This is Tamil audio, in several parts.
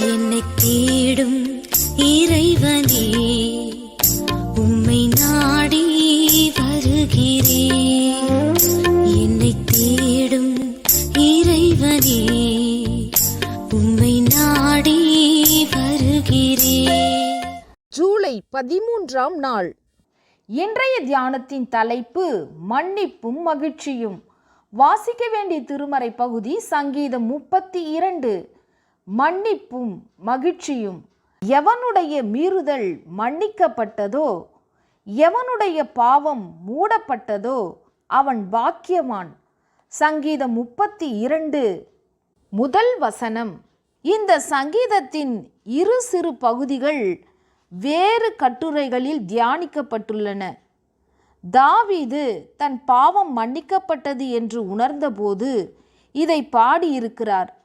என்னை தேடும் இறைவனே. உம்மை நாடி வருகிறேன். என்னை தேடும் இறைவனே. உம்மை நாடி வருகிறேன். ஜூலை பதிமூன்றாம் நாள். இன்றைய தியானத்தின் தலைப்பு மன்னிப்பும் மகிழ்ச்சியும். வாசிக்க வேண்டிய திருமறை பகுதி சங்கீதம் முப்பத்தி இரண்டு. மன்னிப்பும் மகிழ்ச்சியும். எவனுடைய மீறுதல் மன்னிக்கப்பட்டதோ எவனுடைய பாவம் மூடப்பட்டதோ அவன் பாக்கியவான். சங்கீதம் முப்பத்தி இரண்டு முதல் வசனம். இந்த சங்கீதத்தின் இரு சிறு பகுதிகள் வேறு கட்டுரைகளில் தியானிக்கப்பட்டுள்ளன. தாவீது தன் பாவம் மன்னிக்கப்பட்டது என்று உணர்ந்தபோது இதை பாடியிருக்கிறார்.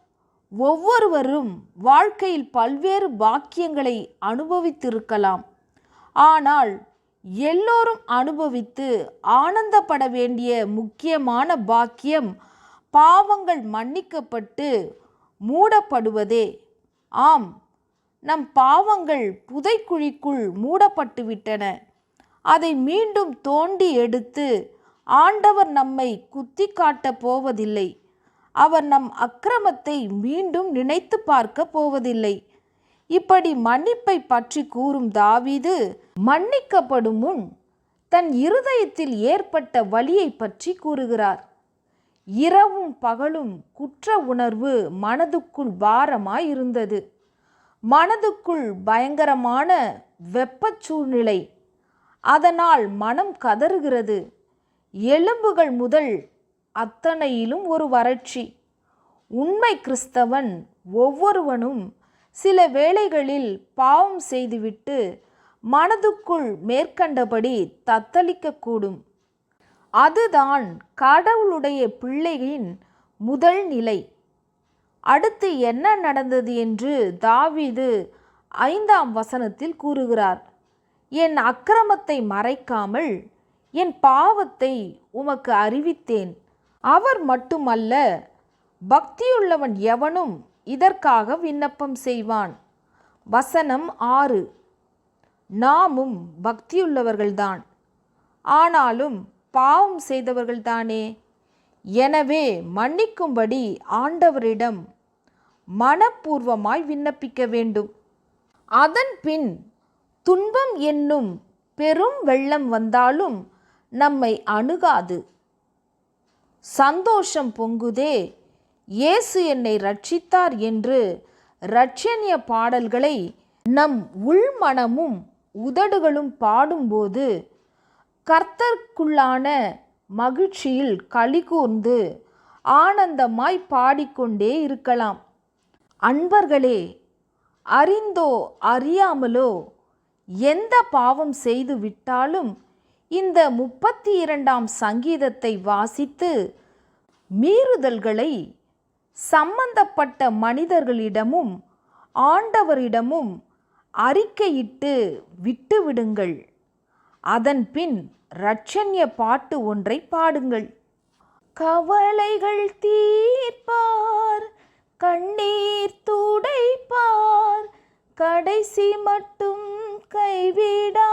ஒவ்வொருவரும் வாழ்க்கையில் பல்வேறு பாக்கியங்களை அனுபவித்திருக்கலாம். ஆனால் எல்லோரும் அனுபவித்து ஆனந்தப்பட வேண்டிய முக்கியமான பாக்கியம் பாவங்கள் மன்னிக்கப்பட்டு மூடப்படுவதே. ஆம் நம் பாவங்கள் புதைக்குழிக்குள் மூடப்பட்டு விட்டன அதை மீண்டும் தோண்டி எடுத்து ஆண்டவர் நம்மை குத்தி காட்டப் போவதில்லை. அவர் நம் அக்கிரமத்தை மீண்டும் நினைத்து பார்க்க போவதில்லை. இப்படி மன்னிப்பை பற்றி கூறும் தாவீது மன்னிக்கப்படும் முன் தன் இருதயத்தில் ஏற்பட்ட வலியை பற்றி கூறுகிறார். இரவும் பகலும் குற்ற உணர்வு மனதுக்குள் பாரமாய் இருந்தது மனதுக்குள் பயங்கரமான வெப்பச் சூழ்நிலை. அதனால் மனம் கதறுகிறது. எலும்புகள் முதல் அத்தனையிலும் ஒரு வறட்சி. உண்மை கிறிஸ்தவன் ஒவ்வொருவனும் சில வேளைகளில் பாவம் செய்துவிட்டு மனதுக்குள் மேற்கண்டபடி தத்தளிக்கக்கூடும். அதுதான் கடவுளுடைய பிள்ளையின் முதல் நிலை. அடுத்து என்ன நடந்தது என்று தாவீது ஐந்தாம் வசனத்தில் கூறுகிறார். என் அக்கிரமத்தை மறைக்காமல் என் பாவத்தை உமக்கு அறிவித்தேன். அவர் மட்டுமல்ல பக்தியுள்ளவன் எவனும் இதற்காக விண்ணப்பம் செய்வான். வசனம் ஆறு. நாமும் பக்தியுள்ளவர்கள்தான். ஆனாலும் பாவம் செய்தவர்கள்தானே? எனவே மன்னிக்கும்படி ஆண்டவரிடம் மனப்பூர்வமாய் விண்ணப்பிக்க வேண்டும். அதன் பின் துன்பம் என்னும் பெரும் வெள்ளம் வந்தாலும் நம்மை அணுகாது. சந்தோஷம் பொங்குதே. இயேசு என்னை ரட்சித்தார் என்று இரட்சணிய பாடல்களை நம் உள்மனமும் உதடுகளும் பாடும்போது கர்த்தர்க்குள்ளான மகிழ்ச்சியில் களிகூர்ந்து ஆனந்தமாய் பாடிக்கொண்டே இருக்கலாம். அன்பர்களே அறிந்தோ அறியாமலோ எந்த பாவம் செய்து விட்டாலும் இந்த முப்பத்தி இரண்டாம் சங்கீதத்தை வாசித்து மீறுதல்களை சம்பந்தப்பட்ட மனிதர்களிடமும் ஆண்டவரிடமும் அறிக்கையிட்டு விட்டுவிடுங்கள். அதன் பின் இரட்சண்ய பாட்டு ஒன்றை பாடுங்கள். கவலைகள் தீர்ப்பார் கண்ணீர் துடைப்பார் கடைசி மட்டும் கைவிடாதிருப்பார்.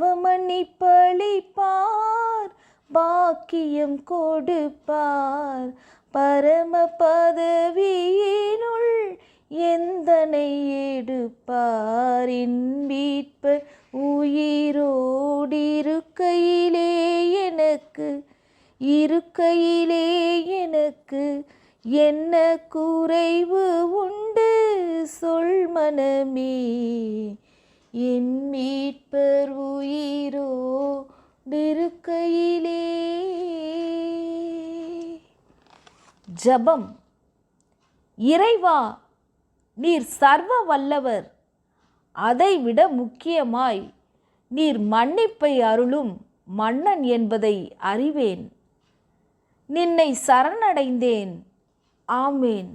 பாவமன்னிப்பளிப்பார் பாக்கியம் கொடுப்பார். பரம பதவியினுள் எந்தனை எடுப்பார்? இன்பீட்ப உயிரோடிருக்கையிலே எனக்கு இருக்கையிலே எனக்கு என்ன குறைவு உண்டு? சொல் மனமே என் மீட்பர் உயிரோடிருக்கையிலே ஜபம். இறைவா நீர் சர்வ வல்லவர். அதைவிட முக்கியமாய் நீர் மன்னிப்பை அருளும் மன்னன் என்பதை அறிவேன். நின்னை சரணடைந்தேன். ஆமேன்.